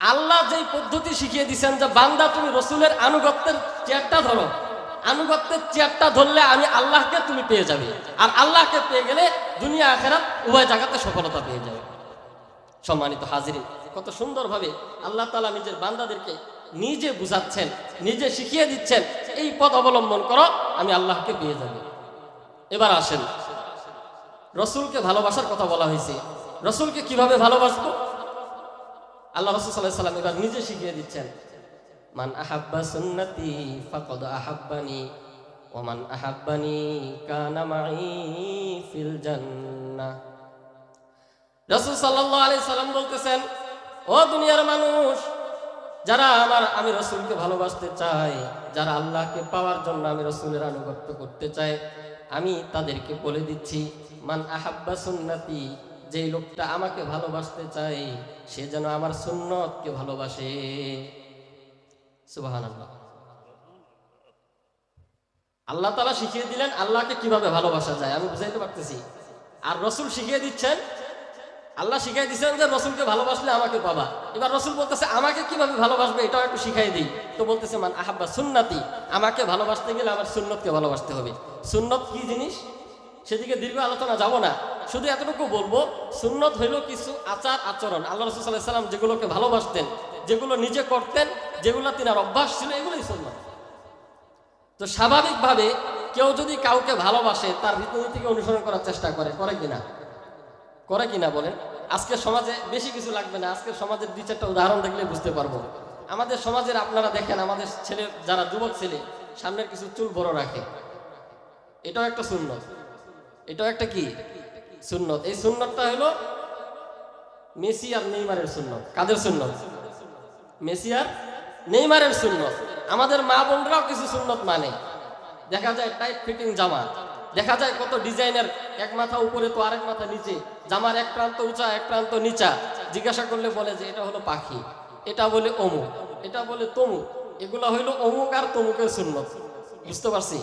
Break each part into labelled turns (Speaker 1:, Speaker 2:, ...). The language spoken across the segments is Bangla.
Speaker 1: আল্লাহ যেই পদ্ধতি শিখিয়ে দিচ্ছেন যে, বান্দা, তুমি রসুলের আনুগত্যের চেয়ারটা ধরো। আনুগত্যের চেয়ারটা ধরলে আমি আল্লাহকে তুমি পেয়ে যাবে। আর আল্লাহকে পেয়ে গেলে দুনিয়া আখেরাত উভয় জায়গাতে সফলতা পেয়ে যাবে। সম্মানিত হাজিরিন, কত সুন্দরভাবে আল্লাহ তালা নিজের বান্দাদেরকে নিজে বুঝাচ্ছেন, নিজে শিখিয়ে দিচ্ছেন, এই পথ অবলম্বন করো, আমি আল্লাহকে পেয়ে যাব। এবার আসেন। রসুলকে ভালোবাসার কথা বলা হয়েছে। রসুলকে কীভাবে ভালোবাসবো? আল্লাহ রসুল সাল্লাহ সাল্লাম এবার নিজে শিখিয়ে দিচ্ছেন, মান আহাব্বা সুন্নতি ফাকদ আহাব্বানি ওমান আহাব্বানি কানা মাই ফিল জান্নাহ। রসুল সাল্লাহ আলি সাল্লাম বলতেছেন, ও দুনিয়ার মানুষ, যারা আমার, আমি রসুলকে ভালোবাসতে চাই, যারা আল্লাহকে পাওয়ার জন্য আমি রসুলের আনুগত্য করতে চাই, আমি তাদেরকে বলে দিচ্ছি, মান আহাব্বা সুন্নাতি যেই লোকটা আমাকে ভালোবাসতে চাই সে যেন আমার সুন্নতকে ভালোবাসে। আল্লাহ তালা শিখিয়ে দিলেন আল্লাহকে কীভাবে ভালোবাসা যায়। আমি বুঝাইতে পারতেছি। আর রসুল শিখিয়ে দিচ্ছেন, আল্লাহ শিখাই দিচ্ছেন যে রসুলকে ভালোবাসলে আমাকে পাবা। এবার রসুল বলতেছে, আমাকে কীভাবে ভালোবাসবে? এটাও একটু শিখাই দিই। তো বলতেছে, মান আহাব্বা সুন্নাতি, আমাকে ভালোবাসতে গেলে আমার সুন্নতকে ভালোবাসতে হবে। সুন্নত কি জিনিস? সেদিকে দীর্ঘ আলোচনা যাব না। শুধু এতটুকু বলব, সুন্নত হইল কিছু আচার আচরণ। আল্লাহ রসুল সাল্লাহ সাল্লাম যেগুলোকে ভালোবাসতেন, যেগুলো নিজে করতেন, যেগুলো তিনার অভ্যাস ছিল, এগুলোই সুন্নত। তো স্বাভাবিকভাবে কেউ যদি কাউকে ভালোবাসে, তার রীতিনীতিকে অনুসরণ করার চেষ্টা করে করে কিনা? করে কিনা বলেন? আজকের সমাজে বেশি কিছু লাগবে না। আজকের সমাজের দুই চারটা উদাহরণ দেখলে বুঝতে পারব। আমাদের সমাজের আপনারা দেখেন, আমাদের ছেলে, যারা যুবক ছেলে, সামনের কিছু চুল বড় রাখে। এটাও একটা সুন্নত। এটাও একটা কি? সুন্নত। এই সুন্নতটা হলো মেসি আর নেইমারের সুন্নত। কাদের সুন্নত? মেসি আর নেইমারের সুন্নত। আমাদের মা বোনরাও কিছু সুন্নত মানে। দেখা যায় টাইট ফিটিং জামা। দেখা যায় কত ডিজাইনের এক মাথা উপরে তো আরেক মাথা নিচে। জামার এক প্রান্ত উঁচা, এক প্রান্ত নিচা। জিজ্ঞাসা করলে বলে যে, এটা হলো পাখি। এটা বলে অমুক। এটা বলে তমুক। এগুলো হইল অমুক আর তমুকের সুন্নত। বুঝতে পারছি?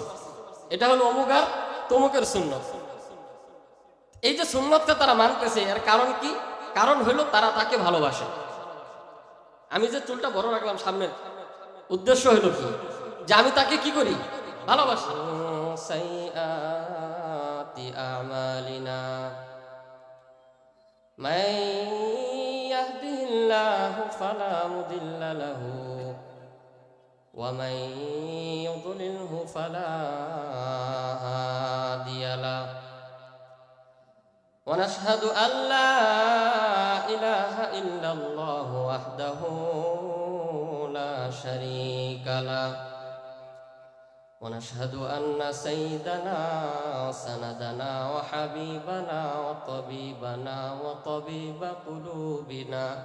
Speaker 1: এটা হলো অমুক আর তমুকের সুন্নত। এই যে সুন্নতকে তারা মানতেছে এর কারণ কি কারণ হইলো তারা তাকে ভালোবাসে আমি যে চুলটা বড় রাখলাম সামনের উদ্দেশ্য হইলো কি যে আমি তাকে কি করি ভালোবাসি সাইয়াতি আমালিনা من يهده الله فلا مضل له ومن يضلله فلا هادي له ونشهد أن لا إله إلا الله وحده لا شريك له ونشهد أن سيدنا سندنا وحبيبنا وطبيبنا وطبيب قلوبنا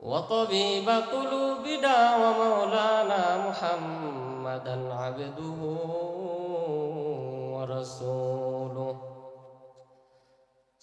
Speaker 1: وطبيب قلوبنا ومولانا محمدا عبده ورسوله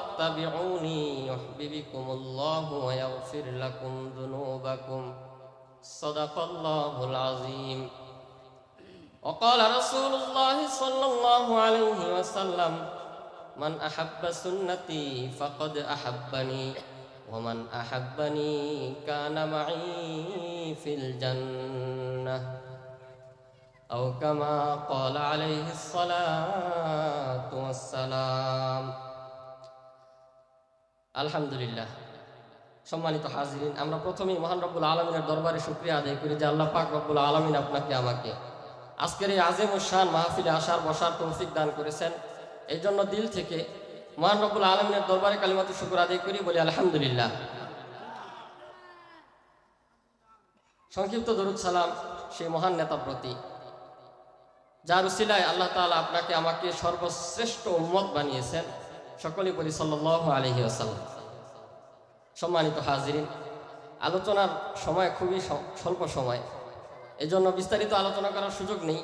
Speaker 1: الله فاتبعوني يحببكم الله ويغفر لكم ذنوبكم صدق الله العظيم وقال رسول الله صلى الله عليه وسلم من أحب سنتي فقد أحبني ومن أحبني كان معي في الجنة أو كما قال عليه الصلاة والسلام আলহামদুলিল্লাহ। সম্মানিত হাজরিন, আমরা প্রথমেই মহান রব্বুল আলমিনের দরবারে শুক্রিয়া আদায় করি যে আল্লাহ পাক রব্বুল আলমিন আপনাকে আমাকে আজকের এই আজেম শান মাহফিলে আসার, বসার তৌফিক দান করেছেন। এই জন্য দিল থেকে মহান রব্বুল আলমিনের দরবারে কালিমাত শুক্র আদায় করি, বলি আলহামদুলিল্লাহ। সংক্ষিপ্ত দরুদ সালাম সেই মহান নেতা প্রতি, যার উসিলায় আল্লাহ তালা আপনাকে আমাকে সর্বশ্রেষ্ঠ উম্মত বানিয়েছেন। সকলেই বলি সাল্লাল্লাহু আলাইহি ওয়াসাল্লাম। সম্মানিত হাজিরিন, আলোচনার সময় খুবই স্বল্প সময়। এজন্য বিস্তারিত আলোচনা করার সুযোগ নেই।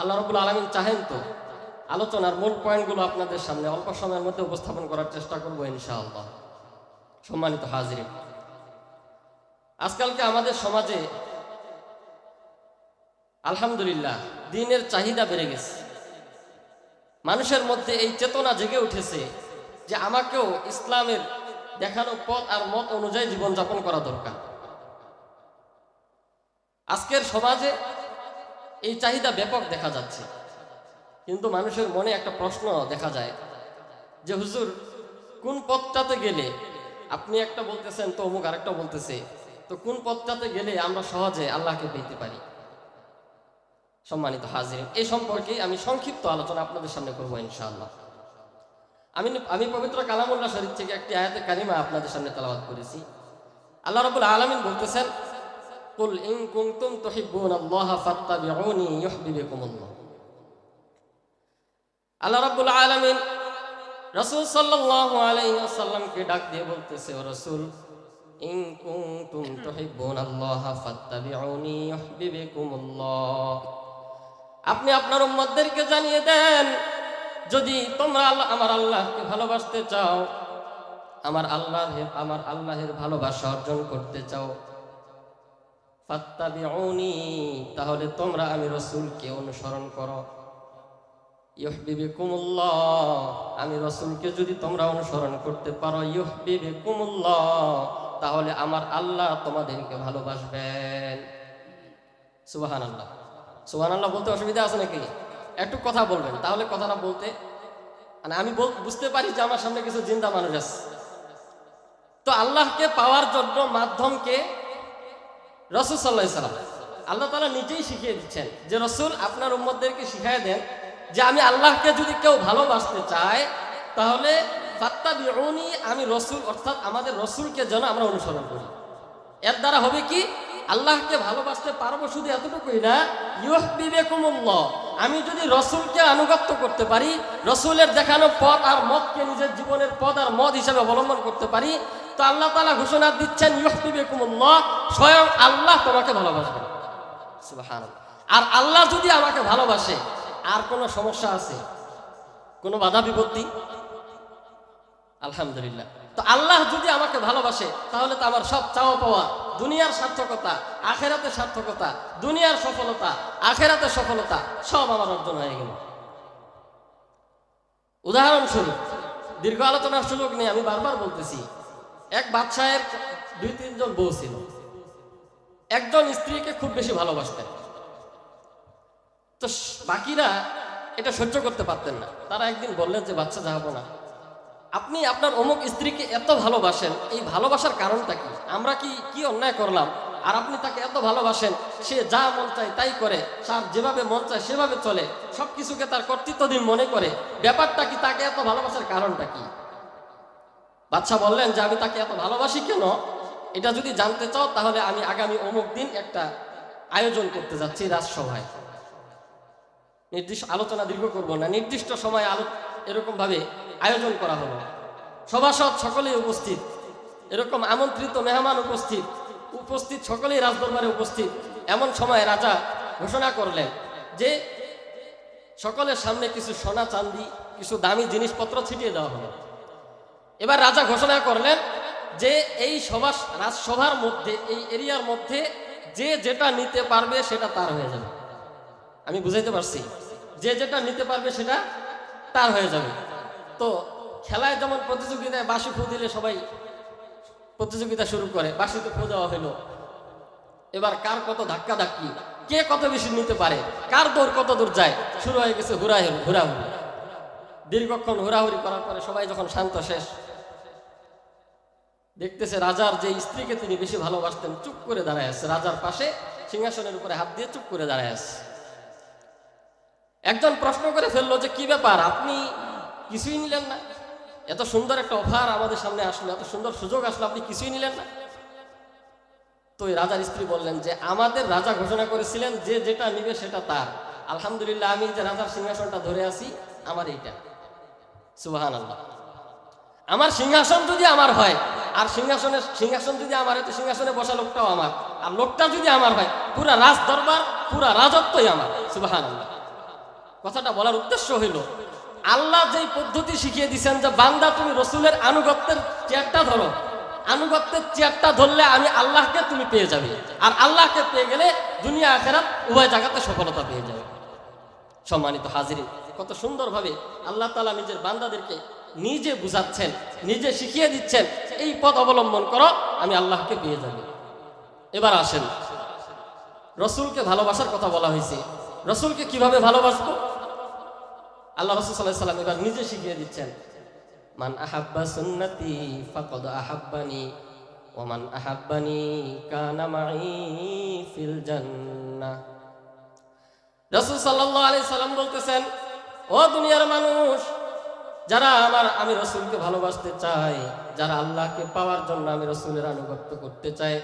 Speaker 1: আল্লাহ রবুল আলমিন চাহেন তো আলোচনার মূল পয়েন্টগুলো আপনাদের সামনে অল্প সময়ের মধ্যে উপস্থাপন করার চেষ্টা করব ইনশাআল্লাহ। সম্মানিত হাজিরিন, আজকালকে আমাদের সমাজে আলহামদুলিল্লাহ দিনের চাহিদা বেড়ে গেছে। মানুষের মধ্যে এই চেতনা জেগে উঠেছে যে আমাকেও ইসলামের দেখানো পথ আর মত অনুযায়ী জীবনযাপন করা দরকার। আজকের সমাজে এই চাহিদা ব্যাপক দেখা যাচ্ছে। কিন্তু মানুষের মনে একটা প্রশ্ন দেখা যায় যে, হুজুর, কোন পথটাতে গেলে আপনি একটা বলতেছেন, তো অমুক আরেকটা বলতেছে, তো কোন পথটাতে গেলে আমরা সহজে আল্লাহকে পেতে পারি? সম্মানিত হাজির এই সম্পর্কে আমি সংক্ষিপ্ত আলোচনা আপনাদের সামনে করব ইনশাআল্লাহ। আমি আমি পবিত্র কালামুল্লাহ শরীফ থেকে একটি আয়াতে কারিমা আপনাদের সামনে তালাবাদ করেছি। আল্লাহ রাব্বুল আলামিন বলতেছেন, কুল ইন কুনতুম তুহিব্বুনাল্লাহ ফাত্তাবিউনি ইউহিব্বুকুমুল্লাহ আল্লাহ রাব্বুল আলামিন রাসূল সাল্লাল্লাহু আলাইহি ওয়াসাল্লামকে ডাক দিয়ে বলতেছে, ও রাসূল, ইন কুনতুম তুহিব্বুনাল্লাহ ফাত্তাবিউনি ইউহিব্বুকুমুল্লাহ আপনি আপনার উম্মতদেরকে জানিয়ে দেন যদি তোমরা আল্লাহ আমার আল্লাহকে ভালোবাসতে চাও, আমার আল্লাহের আমার আল্লাহের ভালোবাসা অর্জন করতে চাও তাহলে তোমরা আমি রসুলকে অনুসরণ করো। আমি রসুলকে যদি তোমরা অনুসরণ করতে পারো, ইউহবিবিকুমুল্লাহ, তাহলে আমার আল্লাহ তোমাদেরকে ভালোবাসবেন। সুবাহান আল্লাহ সুবাহান আল্লাহ বলতে অসুবিধা আছে নাকি? একটু কথা বলবেন, তাহলে কথাটা বলতে মানে আমি বুঝতে পারি যে আমার সামনে কিছু জিন্দা মানুষ আছে। তো আল্লাহকে পাওয়ার জন্য মাধ্যমকে রসুল সাল্লাহ সাল্লাম আল্লাহ তালা নিজেই শিখিয়ে দিচ্ছেন যে রসুল আপনার উম্মতদেরকে শিখাই দেন যে আমি আল্লাহকে যদি কেউ ভালোবাসতে চায়, তাহলে আমি রসুল অর্থাৎ আমাদের রসুলকে যেন আমরা অনুসরণ করি। এর দ্বারা হবে কি? আল্লাহকে ভালোবাসতে পারব শুধু এতটুকুই না ইউহ বিবেকুমুল্লাহ আমি যদি রসুলকে আনুগত্য করতে পারি, রসুলের দেখানো পথ আর মতকে নিজের জীবনের পথ আর মত হিসাবে অবলম্বন করতে পারি, তো আল্লাহ তালা ঘোষণা দিচ্ছেন ইউহ বিবেকুমুল্লাহ স্বয়ং আল্লাহ তোমাকে ভালোবাসবে। আর আল্লাহ যদি আমাকে ভালোবাসে, আর কোনো সমস্যা আছে? কোনো বাধা বিপত্তি? আলহামদুলিল্লাহ। তো আল্লাহ যদি আমাকে ভালোবাসে, তাহলে তো আমার সব চাওয়া পাওয়া দুনিয়ার সার্থকতা, আখেরাতের সার্থকতা, দুনিয়ার সফলতা, আখেরাতের সফলতা, সব আমার অর্জন হয়ে গেল। উদাহরণস্বরূপ, দীর্ঘ আলোচনার সুযোগ নেই আমি বারবার বলতেছি, এক বাদশাহের দুই, তিনজন বউ ছিল। একজন স্ত্রীকে খুব বেশি ভালোবাসতেন। তো বাকিরা এটা সহ্য করতে পারতেন না। তারা একদিন বললেন যে বাচ্চা যাব না। আপনি আপনার অমুক স্ত্রীকে এত ভালোবাসেন, এই ভালোবাসার কারণটা কি? আমরা কি কি অন্যায় করলাম? আর আপনি তাকে এত ভালোবাসেন, সে যা মন চায় তাই করে, তার যেভাবে মন চায় সেভাবে চলে সব কিছুকে তার কর্তৃত্বদিন মনে করে, ব্যাপারটা কি তাকে এত ভালোবাসার কারণটা কি? বাচ্চা বললেন যে, আমি তাকে এত ভালোবাসি কেন? এটা যদি জানতে চাও, তাহলে আমি আগামী অমুক দিন একটা আয়োজন করতে যাচ্ছি রাজসভায়। নির্দিষ্ট, আলোচনা দীর্ঘ করব না, নির্দিষ্ট সময় আলো এরকম ভাবে আয়োজন করা হলো। সভাসদ সকলেই উপস্থিত। এরকম আমন্ত্রিত মেহমান উপস্থিত। উপস্থিত সকলেই রাজদরবারে উপস্থিত। এমন সময় রাজা ঘোষণা করলেন যে, সকলের সামনে কিছু সোনা চান্দি, কিছু দামি জিনিসপত্র ছিটিয়ে দেওয়া হলো এবার রাজা ঘোষণা করলেন যে, এই সভা রাজসভার মধ্যে, এই এরিয়ার মধ্যে যে যেটা নিতে পারবে সেটা তার হয়ে যাবে। আমি বুঝাইতে পারছি। যে যেটা নিতে পারবে সেটা তার হয়ে যাবে। তো খেলায় যেমন প্রতিযোগিতায় বাসি ফু দিলে সবাই প্রতিযোগিতা শুরু করে বাসিতে ফু দেওয়া হলো। এবার কার কত ধাক্কা ধাক্কি কে কত বেশি নিতে পারে, কার দৌড় কত দূর যায়, শুরু হয়ে গেছে হুরা হুরাহুরি দীর্ঘক্ষণ হুরাহুরি করার পরে সবাই যখন শান্ত শেষ, দেখতেছে রাজার যে স্ত্রীকে তিনি বেশি ভালোবাসতেন, চুপ করে দাঁড়ায় আছে। রাজার পাশে সিংহাসনের উপরে হাত দিয়ে চুপ করে দাঁড়ায় আছে। একজন প্রশ্ন করে ফেলল যে, কি ব্যাপার? আপনি কিছুই নিলেন না। এত সুন্দর একটা অফার আমাদের সামনে আসলো, এত সুন্দর সুযোগ আসলো, আপনি কিছুই নিলেন না। তো রাজার স্ত্রী বললেন যে, আমাদের রাজা ঘোষণা করেছিলেন যে যেটা নিবে সেটা তার। আলহামদুলিল্লাহ, আমি যে রাজার সিংহাসনটা ধরে আছি, আমার এইটা। সুবাহান আল্লাহ আমার সিংহাসন যদি আমার হয়, আর সিংহাসনের, সিংহাসন যদি আমার হয়, তো সিংহাসনে বসা লোকটাও আমার। আর লোকটা যদি আমার হয়, পুরা রাজ দরবার পুরা রাজত্বই আমার। সুবাহান আল্লাহ কথাটা বলার উদ্দেশ্য হইল আল্লাহ যেই পদ্ধতি শিখিয়ে দিয়েছেন যে, বান্দা তুমি রসুলের আনুগত্যের চেয়ারটা ধরো। আনুগত্যের চেয়ারটা ধরলে আমি আল্লাহকে তুমি পেয়ে যাবে। আর আল্লাহকে পেয়ে গেলে দুনিয়া আখেরাত উভয় জায়গাতে সফলতা পেয়ে যাবে। সম্মানিত হাজিরিন কত সুন্দরভাবে আল্লাহ তালা নিজের বান্দাদেরকে নিজে বুঝাচ্ছেন, নিজে শিখিয়ে দিচ্ছেন, এই পথ অবলম্বন করো, আমি আল্লাহকে পেয়ে যাবে। এবার আসেন। রসুলকে ভালোবাসার কথা বলা হয়েছে। রসুলকে কীভাবে ভালোবাসবো? আল্লাহ রসুল সাল্লাহ সাল্লাম এবার নিজে শিখিয়ে দিচ্ছেন, মান আহাব্বা সুন্নতি ফাকদ আহাব্বানি ওমান আহাব্বানি কানা মাই ফিল জান্নাহ। রসুল সাল্লাহ আলি সাল্লাম বলতেছেন, ও দুনিয়ার মানুষ, যারা আমার, আমি রসুলকে ভালোবাসতে চাই, যারা আল্লাহকে পাওয়ার জন্য আমি রসুলের আনুগত্য করতে চাই,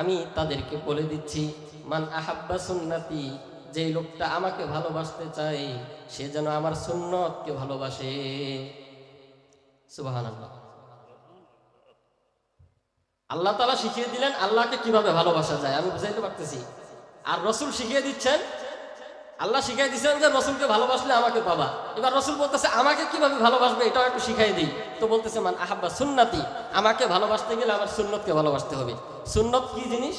Speaker 1: আমি তাদেরকে বলে দিচ্ছি, মান আহাব্বা সুন্নাতি যে লোকটা আমাকে ভালোবাসতে চাই সে যেন আমার সুন্নতকে ভালোবাসে। আল্লাহ তালা শিখিয়ে দিলেন, আল্লাহকে কীভাবে ভালোবাসা যায়। আমি বুঝাইতে পারতেছি। আর রসুল শিখিয়ে দিচ্ছেন, আল্লাহ শিখাই দিচ্ছেন যে রসুলকে ভালোবাসলে আমাকে পাবা। এবার রসুল বলতেছে, আমাকে কীভাবে ভালোবাসবে? এটাও একটু শিখাই দিই। তো বলতেছে, মান আহাব্বা সুন্নাতি, আমাকে ভালোবাসতে গেলে আমার সুন্নতকে ভালোবাসতে হবে। সুন্নত কি জিনিস?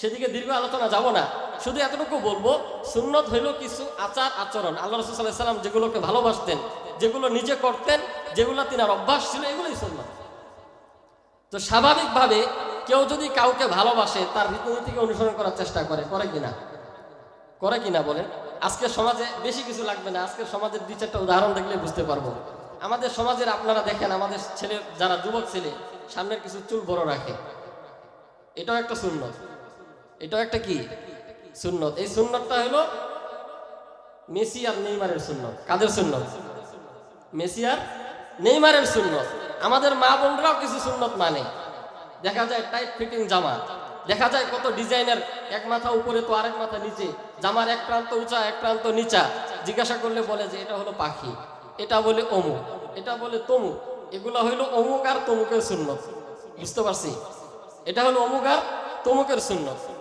Speaker 1: সেদিকে দীর্ঘ আলোচনা যাব না। শুধু এতটুকু বলব, সুন্নত হইল কিছু আচার আচরণ। আল্লাহ রসুল সাল্লাহ সাল্লাম যেগুলোকে ভালোবাসতেন, যেগুলো নিজে করতেন, যেগুলো তিনার অভ্যাস ছিল, এগুলোই সুন্নত। তো স্বাভাবিকভাবে কেউ যদি কাউকে ভালোবাসে, তার রীতিনীতিকে অনুসরণ করার চেষ্টা করে করে কিনা? করে কিনা বলেন? আজকের সমাজে বেশি কিছু লাগবে না। আজকের সমাজের দুই চারটা উদাহরণ দেখলে বুঝতে পারব। আমাদের সমাজের আপনারা দেখেন, আমাদের ছেলে, যারা যুবক ছেলে, সামনের কিছু চুল বড় রাখে। এটাও একটা সুন্নত। এটাও একটা কি? সুন্নত। এই সুন্নতটা হলো মেসি আর নেইমারের সুন্নত। কাদের সুন্নত? মেসি আর নেইমারের সুন্নত। আমাদের মা বোনরাও কিছু সুন্নত মানে। দেখা যায় টাইট ফিটিং জামা। দেখা যায় কত ডিজাইনের এক মাথা উপরে তো আরেক মাথা নিচে। জামার এক প্রান্ত উঁচা, এক প্রান্ত নিচা। জিজ্ঞাসা করলে বলে যে, এটা হলো পাখি। এটা বলে অমুক। এটা বলে তমুক। এগুলো হইল অমুক আর তমুকের সুন্নত। বুঝতে পারছি? এটা হলো অমুক আর তমুকের সুন্নত।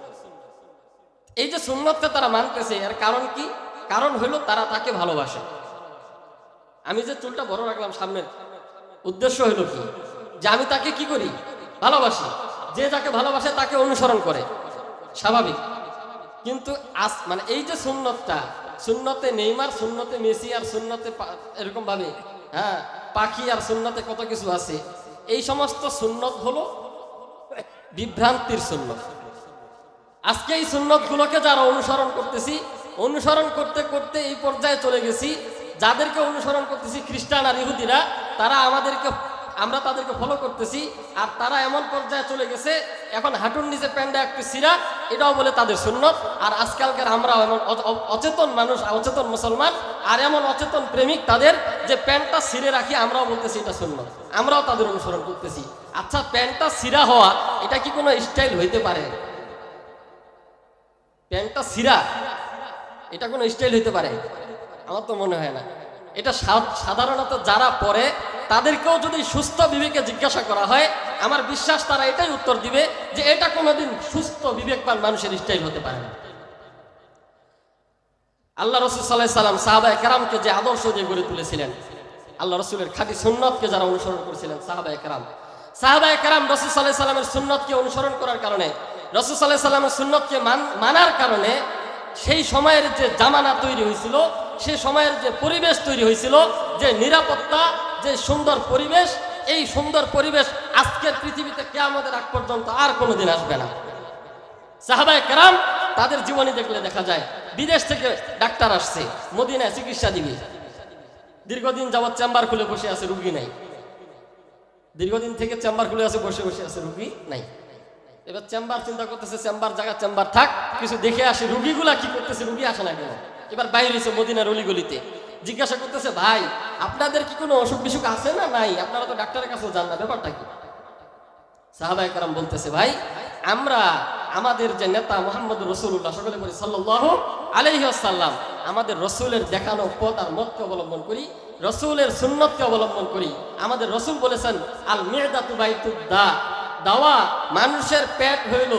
Speaker 1: এই যে সুন্নতটা তারা মানতেছে, এর কারণ কি? কারণ হইল তারা তাকে ভালোবাসে। আমি যে চুলটা বড় রাখলাম সামনের, উদ্দেশ্য হইল কি? যে আমি তাকে কি করি? ভালোবাসি। যে যাকে ভালোবাসে তাকে অনুসরণ করে। স্বাভাবিক। কিন্তু আস মানে এই যে সুন্নতটা, সুন্নতে নেইমার, সুন্নতে মেসি আর সুন্নতে এরকম ভাবে হ্যাঁ পাখি আর সুন্নতে কত কিছু আছে, এই সমস্ত সুন্নত হলো বিভ্রান্তির সুন্নত। আজকে এই সুন্নতগুলোকে যারা অনুসরণ করতেছি, অনুসরণ করতে করতে এই পর্যায়ে চলে গেছি। যাদেরকে অনুসরণ করতেছি খ্রিস্টান আর ইহুদিরা, তারা আমাদেরকে, আমরা তাদেরকে ফলো করতেছি। আর তারা এমন পর্যায়ে চলে গেছে, এখন হাঁটুর নিচে প্যান্ডা একটু সিরা, এটাও বলে তাদের সুন্নত। আর আজকালকার আমরাও এমন অচেতন মানুষ, অচেতন মুসলমান, আর এমন অচেতন প্রেমিক তাদের যে প্যান্টটা সিরে রাখি, আমরাও বলতেছি এটা সুন্নত। আমরাও তাদের অনুসরণ করতেছি। আচ্ছা প্যান্টটা সিরা হওয়া, এটা কি কোনো স্টাইল হইতে পারে? প্যান্টটা সিরা। এটা কোনো স্টাইল হইতে পারে। আমার তো মনে হয় না। এটা সাধারণত যারা পরে, তাদেরকেও যদি সুস্থ বিবেকে জিজ্ঞাসা করা হয়, আমার বিশ্বাস তারা এটাই উত্তর দিবে যে এটা কোনোদিন সুস্থ, বিবেকবান মানুষের স্টাইল হতে পারে না। আল্লাহ রসুল সাল্লাহ সাল্লাম সাহাবায় কেরামকে যে আদর্শ দিয়ে গড়ে তুলেছিলেন, আল্লাহ রসুলের খাঁটি সুন্নতকে যারা অনুসরণ করেছিলেন সাহাবায় কেরাম সাহাবায় কেরাম রসুল সাল্লাহ সাল্লামের সুন্নতকে অনুসরণ করার কারণে, রসুল সাল্লাহ সাল্লামের সুন্নতকে মান- মানার কারণে সেই সময়ের যে জামানা তৈরি হয়েছিল, সে সময়ের যে পরিবেশ তৈরি হয়েছিল, যে নিরাপত্তা, যে সুন্দর পরিবেশ, এই সুন্দর পরিবেশ আজকের পৃথিবীতে কেয়ামতের আগ পর্যন্ত আর কোনোদিন আসবে না। সাহাবায় কেরাম তাদের জীবনী দেখলে দেখা যায়, বিদেশ থেকে ডাক্তার আসছে, মদিনায় চিকিৎসা দিবে দীর্ঘদিন যাবৎ চেম্বার খুলে বসে আছে, রুগী নাই। দীর্ঘদিন থেকে চেম্বার খুলে আছে, বসে বসে আছে, রুগী নাই। এবার চেম্বার চিন্তা করতেছে, চেম্বার জায়গা, চেম্বার থাক। কিছু দেখে আসে, রুগীগুলা কি করতেছে, রুগী আসে না কেন? এবার বাইরে এসে মদিনার অলিগলিতে। জিজ্ঞাসা করতেছে, ভাই, আপনাদের কি কোনো অসুখ বিসুখ আছে না নাই? আপনারা তো ডাক্তারের কাছেও যান না, ব্যাপারটা কি? সাহাবাই বলতেছে, ভাই, আমরা আমাদের যে নেতা মোহাম্মদ রসুল্লাহ সকলে বলি সাল্লাহ আলহিহাসাল্লাম আমাদের রসুলের দেখানো পথ আর মতকে অবলম্বন করি, রসুলের সুন্নতকে অবলম্বন করি। আমাদের রসুল বলেছেন আল মেদাতু বাইতুদ্দা। দাওয়া মানুষের পেট হইল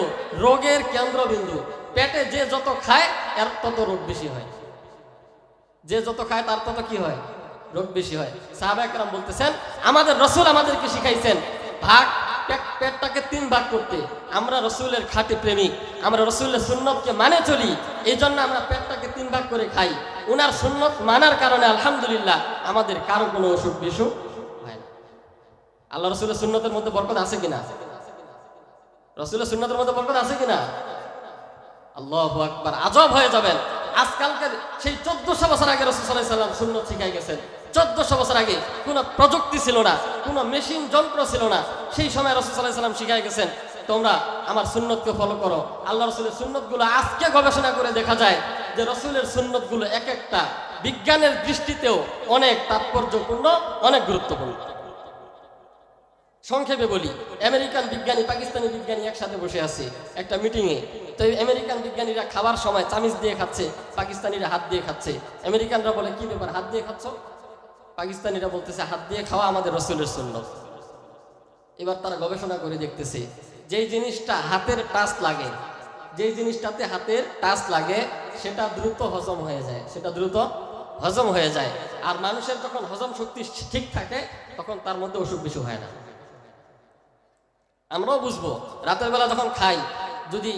Speaker 1: রোগের কেন্দ্রবিন্দু। পেটে যে যত খায়, এর তত রোগ বেশি হয়। যে যত খায়, তার তত কি হয়? রোগ বেশি হয়। সাহাবাহাম বলতেছেন, আমাদের রসুল আমাদেরকে শিখাইছেন ভাগ পেটটাকে তিন ভাগ করতে। আমরা রসুলের খাঁটি প্রেমিক, আমরা রসুলের সুন্নতকে মানে চলি এই জন্য আমরা পেটটাকে তিন ভাগ করে খাই। উনার সুন্নত মানার কারণে আলহামদুলিল্লাহ আমাদের কারও কোনো অসুখ বিসুখ হয় না। আল্লাহ রসুলের সুন্নতের মধ্যে বরকত আছে কিনা? রসুলের সুন্নতের মধ্যে বরকত আছে কিনা? আল্লাহ আকবার, আজব হয়ে যাবেন। আজকালকার সেই চোদ্দশো বছর আগে রসুল সাল্লাম সুন্নত শিখাই গেছেন। চোদ্দশো বছর আগে কোনো প্রযুক্তি ছিল না, কোনো মেশিন, যন্ত্র ছিল না। সেই সময় রসুল সাল্লাহ সাল্লাম শিখাই গেছেন, তোমরা আমার সুন্নতকে ফলো করো। আল্লাহ রসুলের সুন্নতগুলো আজকে গবেষণা করে দেখা যায় যে রসুলের সুন্নতগুলো এক একটা বিজ্ঞানের দৃষ্টিতেও অনেক তাৎপর্যপূর্ণ, অনেক গুরুত্বপূর্ণ। সংক্ষেপে বলি, আমেরিকান বিজ্ঞানী, পাকিস্তানি বিজ্ঞানী একসাথে বসে আছে একটা মিটিংয়ে তো আমেরিকান বিজ্ঞানীরা খাবার সময় চামিচ দিয়ে খাচ্ছে, পাকিস্তানিরা হাত দিয়ে খাচ্ছে। আমেরিকানরা বলে, কি ব্যাপার, হাত দিয়ে খাচ্ছ? পাকিস্তানিরা বলতেছে, হাত দিয়ে খাওয়া আমাদের রসুলের সুন্নত। এবার তারা গবেষণা করে দেখতেছে, যেই জিনিসটা হাতের টাচ লাগে, যেই জিনিসটাতে হাতের টাচ লাগে, সেটা দ্রুত হজম হয়ে যায়, সেটা দ্রুত হজম হয়ে যায়। আর মানুষের যখন হজম শক্তি ঠিক থাকে, তখন তার মধ্যে অসুখ বিসুখ হয় না। আমরাও বুঝব, রাতের বেলা যখন খাই, যদি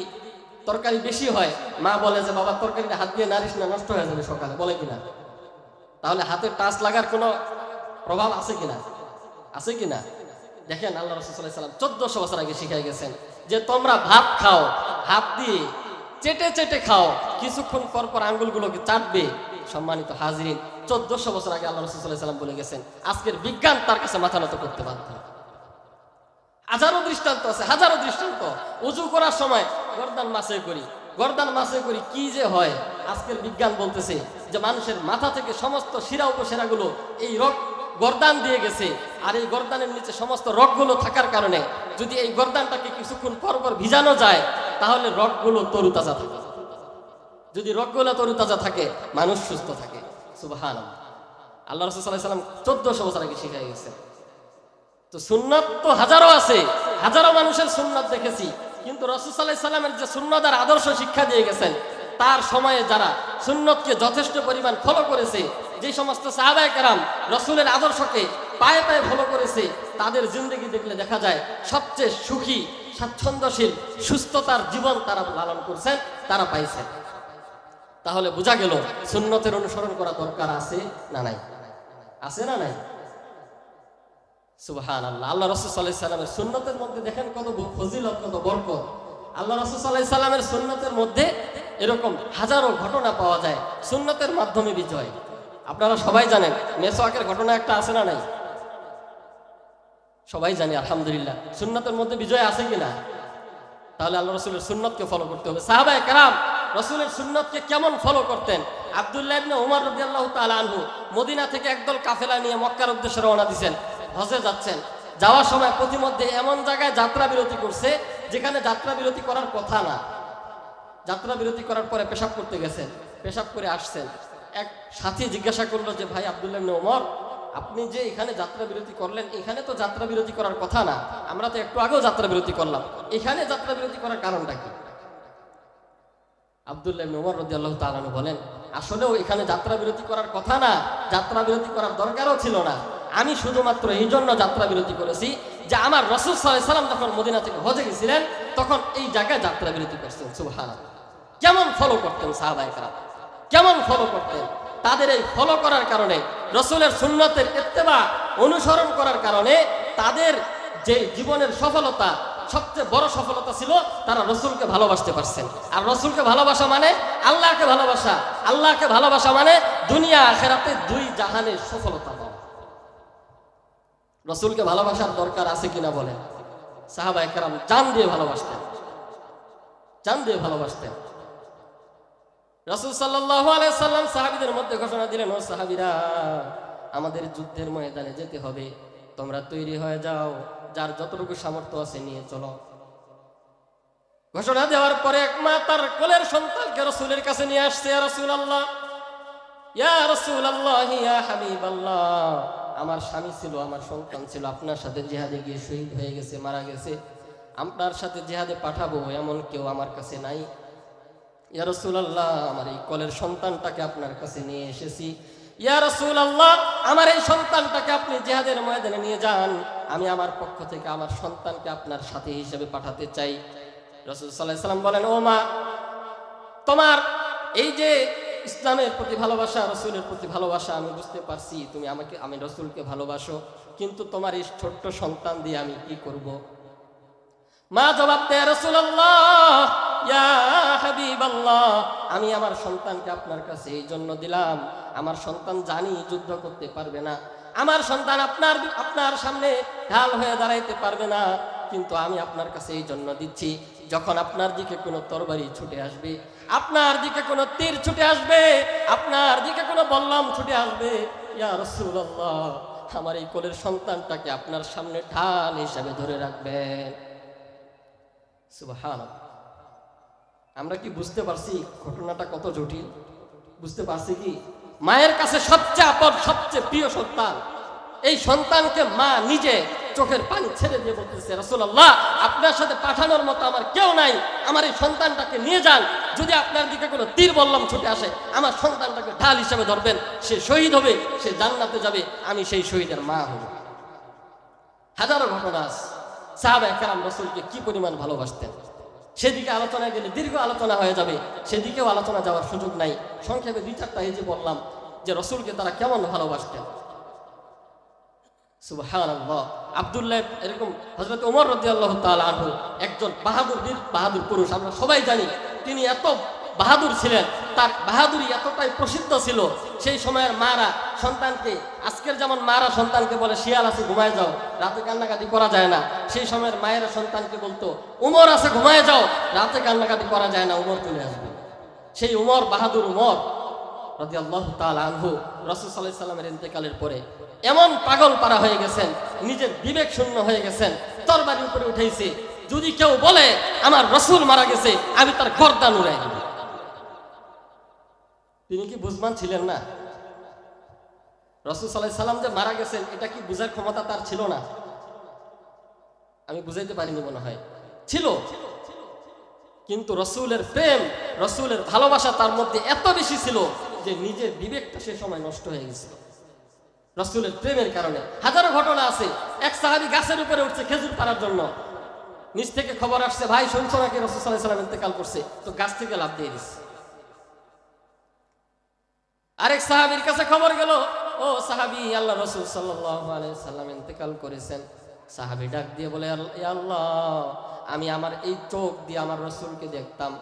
Speaker 1: তরকারি বেশি হয়, মা বলে যে, বাবা, তরকারিটা হাত দিয়ে নারিস না, নষ্ট হয়ে যাবে সকালে। বলে কিনা? তাহলে হাতের টাচ লাগার কোনো প্রভাব আছে কিনা? আছে কিনা? দেখেন আল্লাহ রসুল্লাহাম চোদ্দশো বছর আগে শিখাই গেছেন যে তোমরা ভাত খাও, হাত দিয়ে চেটে চেটে খাও, কিছুক্ষণ পর পর আঙ্গুলগুলোকে চাটবে। সম্মানিত হাজিরিন, চোদ্দশো বছর আগে আল্লাহ রসুল্লাহ সাল্লাম বলে গেছেন, আজকের বিজ্ঞান তার কাছে মাথা নত করতে বাধ্য। হাজারো দৃষ্টান্ত আছে, হাজারো দৃষ্টান্ত। উজু করার সময় গর্দান মাসে করি, গর্দান মাসে করি, কি যে হয়। আজকের বিজ্ঞান বলতেছে যে মানুষের মাথা থেকে সমস্ত শিরা উপশিরাগুলো এই রোগ গর্দান দিয়ে গেছে। আর এই গর্দানের নিচে সমস্ত রগগুলো থাকার কারণে যদি এই গর্দানটাকে কিছুক্ষণ পর পর ভিজানো যায়, তাহলে রগগুলো তরুতাজা থাকে। যদি রগগুলো তরুতাজা থাকে, মানুষ সুস্থ থাকে। সুবাহান আল্লাহ রসুল্লাহ সাল্লাম চোদ্দশো বছর আগে শিখাই গেছে। তো সুন্নত তো হাজারো আছে, হাজারো মানুষের সুন্নত দেখেছি। কিন্তু রসুসাল্লাহ সাল্লামের যে সুন্নত আর আদর্শ শিক্ষা দিয়ে গেছেন তার সময়ে যারা সুন্নতকে যথেষ্ট পরিমাণ ফলো করেছে, যে সমস্ত সাহাবায় কারাম রসুলের আদর্শকে পায়ে পায়ে ফলো করেছে, তাদের জিন্দগি দেখলে দেখা যায় সবচেয়ে সুখী, স্বাচ্ছন্দ্যশীল, সুস্থতার জীবন তারা লালন করছেন, তারা পাইছেন। তাহলে বোঝা গেল সুন্নতের অনুসরণ করা দরকার আছে না নাই? আছে না নাই? সুবহান আল্লাহ আল্লাহ রসুল সাল্লাহ সাল্লামের সুন্নতের মধ্যে দেখেন কত ফজিলত, কত বরকত। আল্লাহ রসুল সাল্লাহ সাল্লামের সুন্নতের মধ্যে এরকম হাজারো ঘটনা পাওয়া যায়, সুন্নতের মাধ্যমে বিজয়। আপনারা সবাই জানেন মেসোয়াকের ঘটনা একটা আছে না নাই? সবাই জানি, আলহামদুলিল্লাহ। সুন্নতের মধ্যে বিজয় আছে কিনা? তাহলে আল্লাহ রসুলের সুন্নতকে ফলো করতে হবে। সাহাবায় কারাম, রসুলের সুন্নতকে কেমন ফলো করতেন? আবদুল্লাহ ইবনে উমর তাআলা আনহু মদিনা থেকে একদল কাফেলা নিয়ে মক্কার উদ্দেশ্যে রওনা দিয়েছেন হজে যাচ্ছেন। যাওয়ার সময় প্রতিমধ্যে এমন জায়গায় যাত্রা বিরতি করছে, যেখানে যাত্রা বিরতি করার কথা না। যাত্রা বিরতি করার পরে পেশাব করতে গেছেন, পেশাব করে আসছেন। এক সাথী জিজ্ঞাসা করল যে, ভাই আবদুল্লাহ উমর আপনি যে এখানে যাত্রা বিরতি করলেন, এখানে তো যাত্রা বিরতি করার কথা না। আমরা তো একটু আগেও যাত্রা বিরতি করলাম। এখানে যাত্রা বিরতি করার কারণটা কি? আবদুল্লাহ উমর রাদিয়াল্লাহু তাআলা বলেন, আসলেও এখানে যাত্রা বিরতি করার কথা না। যাত্রা বিরতি করার দরকারও ছিল না। আমি শুধুমাত্র এই জন্য যাত্রা বিরতি করেছি যে আমার রসুল সাল্লাম যখন মদিনা থেকে হজে গেছিলেন, তখন এই জায়গায় যাত্রা বিরতি করছেন, সুবহানাল্লাহ। কেমন ফলো করতেন সাহাবায়ে কেরাম? কেমন ফলো করতেন? তাদের এই ফলো করার কারণে, রসুলের সুন্নতের ইত্তেবা অনুসরণ করার কারণে, তাদের যে জীবনের সফলতা, সবচেয়ে বড় সফলতা ছিল, তারা রসুলকে ভালোবাসতে পারছেন। আর রসুলকে ভালোবাসা মানে আল্লাহকে ভালোবাসা। আল্লাহকে ভালোবাসা মানে দুনিয়া আখেরাতে দুই জাহানের সফলতা। রসুলকে ভালোবাসার দরকার আছে কিনা বলেন সাহাবা একরাম জান দিয়ে ভালোবাসতেন। জান দিয়ে ভালোবাসতেন। রসুল সাল্লাহ সাল্লাম সাহাবিদের মধ্যে ঘোষণা দিলেন, ও সাহাবিরা, আমাদের যুদ্ধের ময়দানে যেতে হবে। তোমরা তৈরি হয়ে যাও। যার যতটুকু সামর্থ্য আছে নিয়ে চলো। ঘোষণা দেওয়ার পরে এক মা তার কোলের সন্তানকে রসুলের কাছে নিয়ে আসছে রসুল আল্লাহ ইয়া রসুল আল্লাহ ইয়া হাবিব আল্লাহ আমার স্বামী ছিল, আমার সন্তান ছিল, আপনার সাথে জেহাদে গিয়ে শহীদ হয়ে গেছে, মারা গেছে। আপনার সাথে জেহাদে পাঠাবো এমন কেউ আমার কাছে নাই। ইয়া রসুলাল্লাহ, আমার এই কলের সন্তানটাকে আপনার কাছে নিয়ে এসেছি। ইয়া রসুলাল্লাহ, আমার এই সন্তানটাকে আপনি জেহাদের ময়দানে নিয়ে যান। আমি আমার পক্ষ থেকে আমার সন্তানকে আপনার সাথে হিসেবে পাঠাতে চাই। রসুল সাল্লাহ সাল্লাম বলেন, ও মা, তোমার এই যে ইসলামের প্রতি ভালোবাসা, রসুলের প্রতি ভালোবাসা, আমি বুঝতে পারছি, তুমি আমাকে, আমি রসুলকে ভালোবাসো, কিন্তু তোমার এই ছোট্ট সন্তান দিয়ে আমি কি করব? মা জবাব আমি আমার সন্তানকে আপনার কাছে এই জন্য দিলাম। আমার সন্তান জানি যুদ্ধ করতে পারবে না। আমার সন্তান আপনার আপনার সামনে ঢাল হয়ে দাঁড়াইতে পারবে না। কিন্তু আমি আপনার কাছে এই জন্য দিচ্ছি, যখন আপনার দিকে কোনো তরবারি ছুটে আসবে আপনার দিকে কোনো তীর ছুটে আসবে, আপনার দিকে কোনো বল্লম ছুটে আসবে। ইয়া রসুল্লাহ আমার এই কোলের সন্তানটাকে আপনার সামনে ঢাল হিসাবে ধরে রাখবেন। সুবহান আমরা কি বুঝতে পারছি ঘটনাটা কত জটিল? বুঝতে পারছি কি? মায়ের কাছে সবচেয়ে আপন, সবচেয়ে প্রিয় সন্তান, এই সন্তানকে মা নিজে চোখের পানি ছেড়ে দিয়ে বলতেছে রসুল্লাহ আপনার সাথে পাঠানোর মতো আমার কেউ নাই। আমার এই সন্তানটাকে নিয়ে যান। যদি আপনার দিকে কোনো তীর বললাম ছুটে আসে, আমার সন্তানটাকে ঢাল হিসেবে ধরবেন। সে শহীদ হবে, সে জান্নাতে যাবে, আমি সেই শহীদের মা হব। হাজারো ঘটনা আছে। সাহাবা একরাম রসুলকে কি পরিমাণ ভালোবাসতেন? সেদিকে আলোচনায় গেলে দীর্ঘ আলোচনা হয়ে যাবে। সেদিকেও আলোচনা যাওয়ার সুযোগ নাই। সংক্ষেপে দুই চারটা এই যে বললাম যে রসুলকে তারা কেমন ভালোবাসতেন? এরকম ওমর একজন বাহাদুর বাহাদুর পুরুষ, আমরা সবাই জানি তিনি এত বাহাদুর ছিলেন, তার বাহাদুরি এতটাই প্রসিদ্ধ ছিল, সেই সময়ের সন্তানকে, আজকের যেমন মারা সন্তানকে বলে, শিয়াল আছে, ঘুমায় যাও, রাতে কান্নাকাটি করা যায় না। সেই সময়ের মায়েরা সন্তানকে বলতো, উমর আছে, ঘুমায় যাও, রাতে কান্নাকাটি করা যায় না, উমর চলে আসবে। সেই উমর, বাহাদুর উমর রাজি আল্লাহ তাল আনহু রসুল সাল্লাহ সাল্লামের ইন্তেকালের পরে এমন পাগল পারা হয়ে গেছেন, নিজের বিবেক শূন্য হয়ে গেছেন, তরবারি উপরে উঠেছে যদি কেউ বলে, আমার রসুল মারা গেছে, আমি তার গর্দান উড়াই দেব। তিনি কি বুঝমান ছিলেন না? রসুল সাল্লাহ সাল্লাম যে মারা গেছেন, এটা কি বুঝার ক্ষমতা তার ছিল না? আমি বুঝাইতে পারিনি মনে হয়। ছিল। কিন্তু রসুলের প্রেম, রসুলের ভালোবাসা তার মধ্যে এত বেশি ছিল যে নিজের বিবেকটা সে সময় নষ্ট হয়ে গেছিল। রসুলের প্রেমের কারণে। হাজারো ঘটনা আছে। এক সাহাবি গাছের উপরে উঠছে খেজুর পাড়ার জন্য। নিচ থেকে খবর আসছে, ভাই, শুনছো নাকি রসুল সাল্লাহ সাল্লাম ইন্তেকাল করছে? তো গাছ থেকে লাভ দিয়ে দিচ্ছে আরেক সাহাবির কাছে খবর গেল, ও সাহাবি, আল্লাহ রসুল সাল্লাম ইন্তেকাল করেছেন। সাহাবি ডাক দিয়ে বলে আল্লাহ, আমি আমার এই চোখ দিয়ে আমার রসুলকে দেখতাম।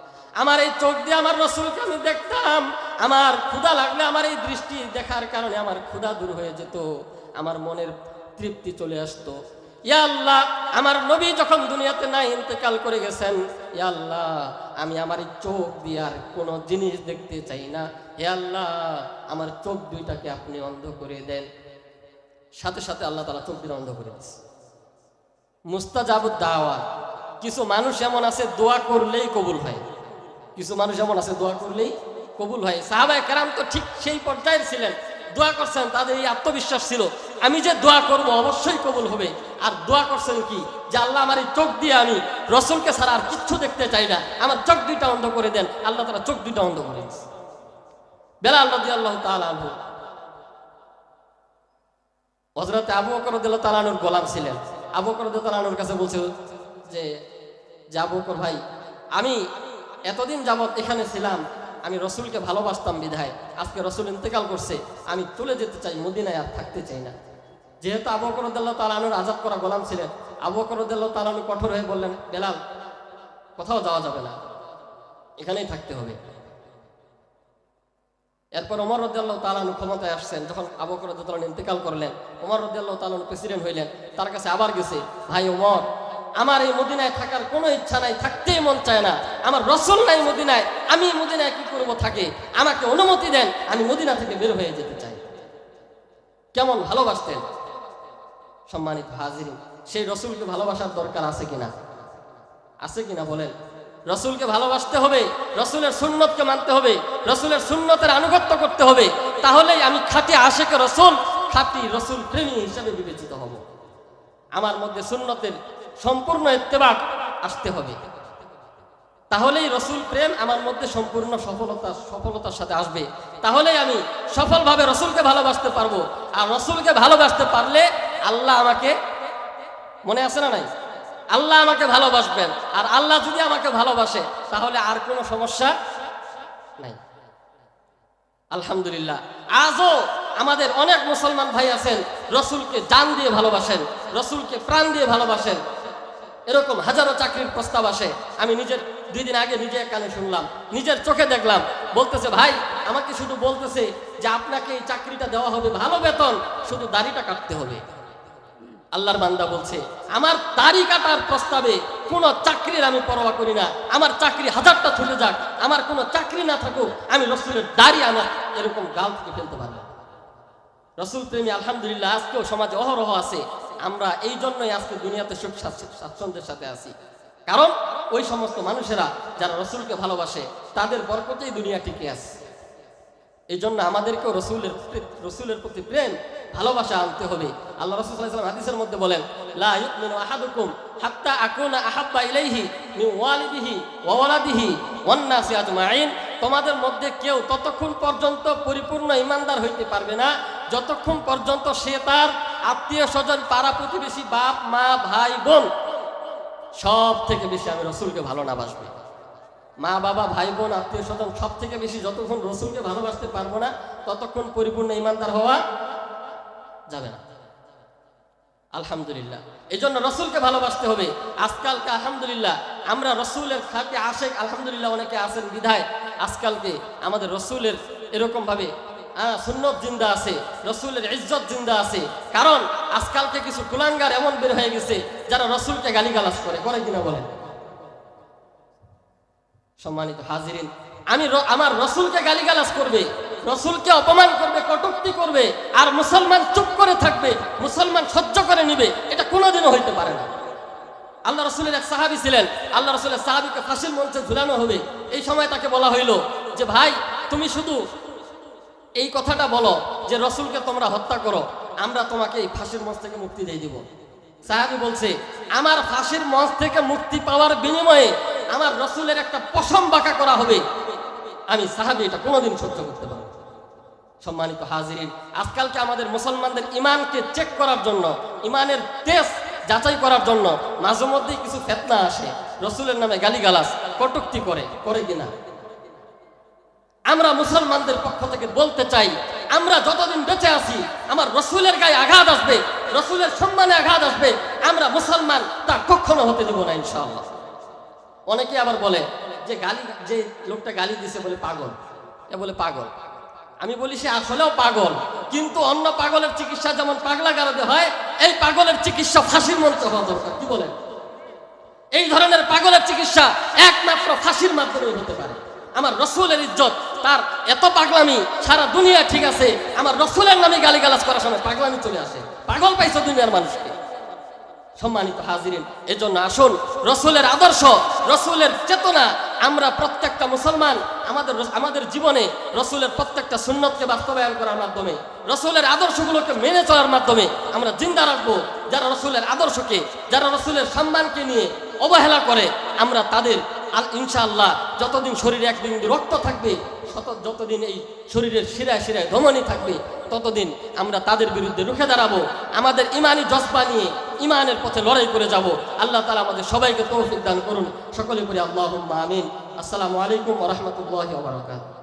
Speaker 1: আমার এই চোখ দিয়ে আমার রসুলকে আমি দেখতাম। আমার ক্ষুধা লাগলে আমার এই দৃষ্টি দেখার কারণে আমার ক্ষুধা দূর হয়ে যেত। আমার মনের তৃপ্তি চলে আসতো। ইয়া আল্লাহ, আমার নবী যখন দুনিয়াতে নাই ইন্তেকাল করে গেছেন, ইয়া আল্লাহ, আমি আমার চোখ দিয়ে আর কোনো জিনিস দেখতে চাই না। হে আল্লাহ, আমার চোখ দুইটাকে আপনি অন্ধ করে দেন। সাথে সাথে আল্লাহ তালা চোখ দুটো অন্ধ করে দিচ্ছে মুস্তাজাবুদ দাওয়া, কিছু মানুষ এমন আছে, দোয়া করলেই কবুল হয়। কিছু মানুষ এমন আছে, দোয়া করলেই কবুল হয়। সাহাবায় কেরাম তো ঠিক সেই পর্যায়ের ছিলেন। দোয়া করছেন, তাদের এই আত্মবিশ্বাস ছিল। আমি যে দোয়া করব অবশ্যই কবুল হবে। আর দোয়া করছেন কি? যে আল্লাহ আমার এই চোখ দিয়ে আমি রসুলকে ছাড়া আর কিচ্ছু দেখতে চাই না। আমার চোখ দুইটা অন্ধ করে দেন। আল্লাহ তারা চোখ দুইটা অন্ধ করে বেলা আল্লাহ দিয়ে আল্লাহ তালু হজরতে আবু বকর দিল্লা তালানুর গোলাম ছিলেন। আবু বকর তালানুর কাছে বলছে যে আবু বকর ভাই, আমি এতদিন যাবৎ এখানে ছিলাম, আমি রসুলকে ভালোবাসতাম বিধায়। আজকে রসুল ইন্তেকাল করছে, আমি চলে যেতে চাই, মদিনায় আর থাকতে চাই না। যেহেতু আবু করদুল্লাহ তালানুর আজাদ করা গোলাম ছিলেন, আবু করদুল্লাহ তালানু কঠোর হয়ে বললেন, বেলাল, কোথাও যাওয়া যাবে না। এখানেই থাকতে হবে। এরপর ওমর রদ্দাল্লাহ তালানু ক্ষমতায় আসছেন, যখন আবু করদুল্লাহ ইন্তেকাল করলেন, ওমর রদ্দাল্লাহ তালানু প্রেসিডেন্ট হইলেন, তার কাছে আবার গেছে, ভাই ওমর আমার এই মদিনায় থাকার কোনো ইচ্ছা নাই, থাকতেই মন চায় না। আমার রসল নাই মদিনায়, আমি মদিনায় কি করব থাকে? আমাকে অনুমতি দেন, আমি মদিনা থেকে বের হয়ে যেতে চাই। কেমন ভালোবাসতেন? সম্মানিত হাজির, সেই রসুলকে ভালোবাসার দরকার আছে কিনা? আছে কিনা বলেন? রসুলকে ভালোবাসতে হবে, রসুলের সুন্নতকে মানতে হবে, রসুলের সুন্নতের আনুগত্য করতে হবে। তাহলেই আমি খাঁটি আশেকে রসুল, খাঁটি রসুল প্রেমী হিসেবে বিবেচিত হব। আমার মধ্যে সুন্নতের সম্পূর্ণ ইত্তেবাক আসতে হবে। তাহলেই রসুল প্রেম আমার মধ্যে সম্পূর্ণ সফলতা, সফলতার সাথে আসবে। তাহলেই আমি সফলভাবে রসুলকে ভালোবাসতে পারব। আর রসুলকে ভালোবাসতে পারলে আল্লাহ আমাকে, মনে আছে না নাই? আল্লাহ আমাকে ভালোবাসবেন। আর আল্লাহ যদি আমাকে ভালোবাসে, তাহলে আর কোনো সমস্যা নাই। আলহামদুলিল্লাহ। আজও আমাদের অনেক মুসলমান ভাই আছেন, রসুলকে জান দিয়ে ভালোবাসেন, রসুলকে প্রাণ দিয়ে ভালোবাসেন। এরকম হাজারো চাকরির প্রস্তাব আসে। আমি নিজের দুই দিন আগে নিজে কানে শুনলাম, নিজের চোখে দেখলাম। বলতেছে, ভাই, আমাকে শুধু বলতেছে যে আপনাকে এই চাকরিটা দেওয়া হবে ভালো বেতন, শুধু দাড়িটা কাটতে হবে। আল্লাহর বান্দা বলছে, আমার দাড়ি কাটার প্রস্তাবে কোনো চাকরির আমি পরোয়া করি না। আমার চাকরি হাজারটা চলে যাক। আমার কোনো চাকরি না থাকুক, আমি রসুলের দাড়ি আমার এরকম গাল থেকে ফেলতে পারব। রসুল প্রেমী, আলহামদুলিল্লাহ, আজকেও সমাজে অহরহ আছে। আমরা এই জন্যই আজকে দুনিয়াতে সুখ স্বাচ্ছন্দ্যের সাথে আছি। কারণ ওই সমস্ত মানুষেরা যারা রসুলকে ভালোবাসে, তাদের বরকতেই দুনিয়া টিকে আছে। এই জন্য আমাদেরকেও রসুলের রসুলের প্রতি প্রেম, ভালোবাসা আনতে হবে। আল্লাহ রসুল হাদিসের মধ্যে বলেন ইলাইহি ওয়ালিদিহি তোমাদের মধ্যে কেউ ততক্ষণ পর্যন্ত পরিপূর্ণ ইমানদার হইতে পারবে না। যতক্ষণ পর্যন্ত সে তার আত্মীয় স্বজন পাড়া প্রতিবেশী বাপ মা ভাই বোন সব থেকে বেশি আমি রসুলকে ভালো না বাসবে মা বাবা ভাই বোন আত্মীয় স্বজন সব থেকে বেশি যতক্ষণ রসুলকে ভালোবাসতে পারব না ততক্ষণ পরিপূর্ণ ইমানদার হওয়া যাবে না। আলহামদুলিল্লাহ। এই জন্য রসুলকে ভালোবাসতে হবে। আজকালকে আলহামদুলিল্লাহ আমরা রসুলের খাতে আশেক আলহামদুলিল্লাহ অনেকে আছেন বিধায় আজকালকে আমাদের রসুলের এরকম ভাবে আহ, সুন্নত জিন্দা আছে, রসুলের ইজ্জত জিন্দা আছে। কারণ আজকালকে কিছু কুলাঙ্গার এমন বের হয়ে গেছে, যারা রসুলকে গালিগালাজ করে। করে কিনা বলেন? সম্মানিত হাজিরিন, আমি আমার রসুলকে গালিগালাজ করবে, রসুলকে অপমান করবে, কটূক্তি করবে, আর মুসলমান চুপ করে থাকবে, মুসলমান সহ্য করে নিবে, এটা কোনোদিনও হইতে পারে না। আল্লাহ রসুলের এক সাহাবি ছিলেন, আল্লাহ রসুলের সাহাবিকে ফাঁসির মঞ্চে ঝুলানো হবে। এই সময় তাকে বলা হইল যে, ভাই, তুমি শুধু এই কথাটা বলো যে রসুলকে তোমরা হত্যা করো, আমরা তোমাকে এই ফাঁসির মঞ্চ থেকে মুক্তি দিয়ে দিব। সাহাবি বলছে, আমার ফাঁসির মঞ্চ থেকে মুক্তি পাওয়ার বিনিময়ে আমার রসুলের একটা পশম বাঁকা করা হবে। আমি সাহাবি এটা কোনোদিন সহ্য করতে পারব। সম্মানিত হাজিরিন, আজকালকে আমাদের মুসলমানদের ইমানকে চেক করার জন্য ইমানের তেজ যাচাই করার জন্য মাঝে মধ্যেই কিছু ফেতনা আসে। রসুলের নামে গালিগালাজ, কটুক্তি করে করে কিনা? আমরা মুসলমানদের পক্ষ থেকে বলতে চাই, আমরা যতদিন বেঁচে আছি, আমার রসুলের গায়ে আঘাত আসবে, রসুলের সম্মানে আঘাত আসবে, আমরা মুসলমান তা কখনো হতে দিব না, ইনশাআল্লাহ। অনেকে আবার বলে যে গালি, যে লোকটা গালি দিছে বলে পাগল। এ বলে পাগল। আমি বলি সে আসলেও পাগল, কিন্তু অন্য পাগলের চিকিৎসা যেমন পাগলা গারদে হয়, এই পাগলের চিকিৎসা ফাঁসির মঞ্চে হওয়া দরকার, কি বলেন? এই ধরনের পাগলের চিকিৎসা একমাত্র ফাঁসির মাধ্যমে হতে পারে। আমার রসুলের ইজ্জত তার এত পাগলামি, সারা দুনিয়া ঠিক আছে, আমার রসুলের নামে গালিগালাজ করার সময় পাগলামি চলে আসে। পাগল পাইছো দুনিয়ার মানুষকে। সম্মানিত হাজিরিন, এজন্য আসুন, রসুলের আদর্শ, রসুলের চেতনা, আমরা প্রত্যেকটা মুসলমান, আমাদের আমাদের জীবনে রসুলের প্রত্যেকটা সুন্নতকে বাস্তবায়ন করার মাধ্যমে, রসুলের আদর্শগুলোকে মেনে চলার মাধ্যমে আমরা জিন্দা রাখব। যারা রসুলের আদর্শকে, যারা রসুলের সম্মানকে নিয়ে অবহেলা করে, আমরা তাদের আল ইনশাআল্লাহ, যতদিন শরীরে একদিন রক্ত থাকবে যতদিন এই শরীরের শিরায় শিরায় ধমনি থাকবে, ততদিন আমরা তাদের বিরুদ্ধে রুখে দাঁড়াবো, আমাদের ইমানি জজবা নিয়ে ইমানের পথে লড়াই করে যাব। আল্লাহ তালা আমাদের সবাইকে তৌফিক দান করুন। সকলে করে আল্লাহ আমিন। আসসালামু আলাইকুম রহমতুল্লাহ বারকাত